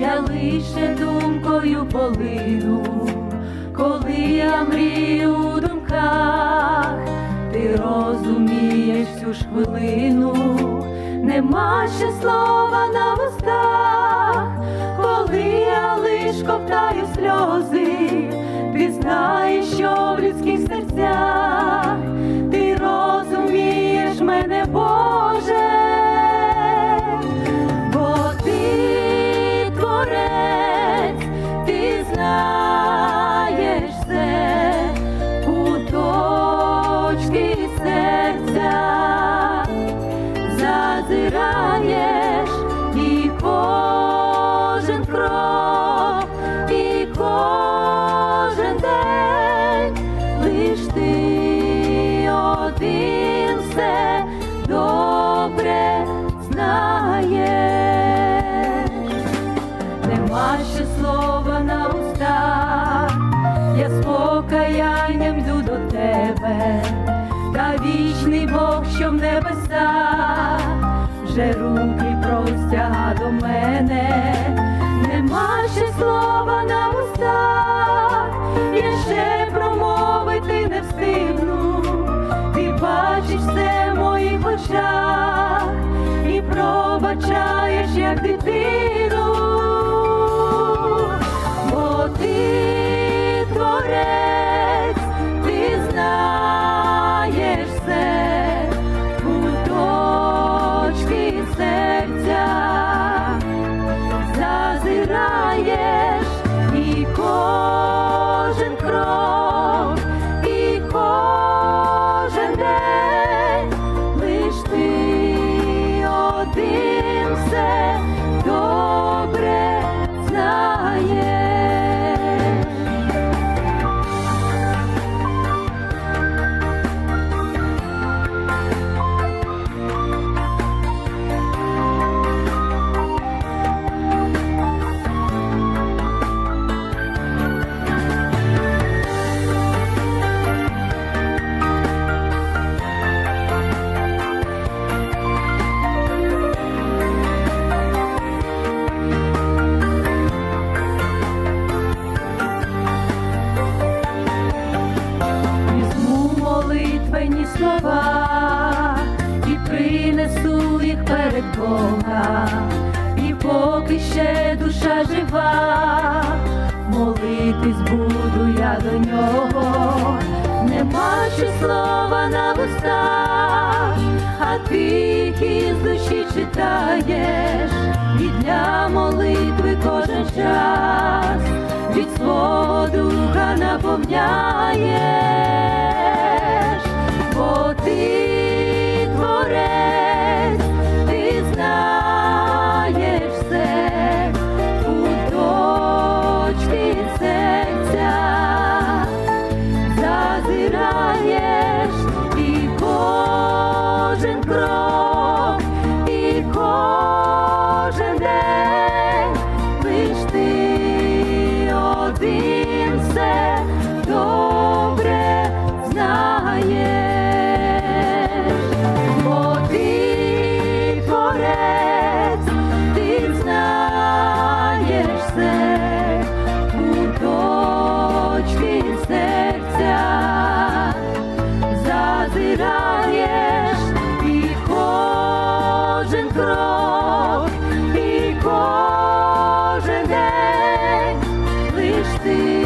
я лише думкою полину, коли я мрію у думках, ти розумієш всю ж хвилину, нема ще слова на вустах, коли я лиш ковтаю сльози. Кожен крок, і кожен день лиш ти один все добре знаєш. Нема ще слова на устах, я з покаянням йду до тебе, та вічний Бог, що в небесах, вже руки простяга до мене, нема слово на устах, молитвені слова і принесу їх перед Бога, і поки ще душа жива, молитись буду я до нього, нема ще слова на вустах, а ти їх із душі читаєш, і для молитви кожен час від свого духа наповняєш, лиш ти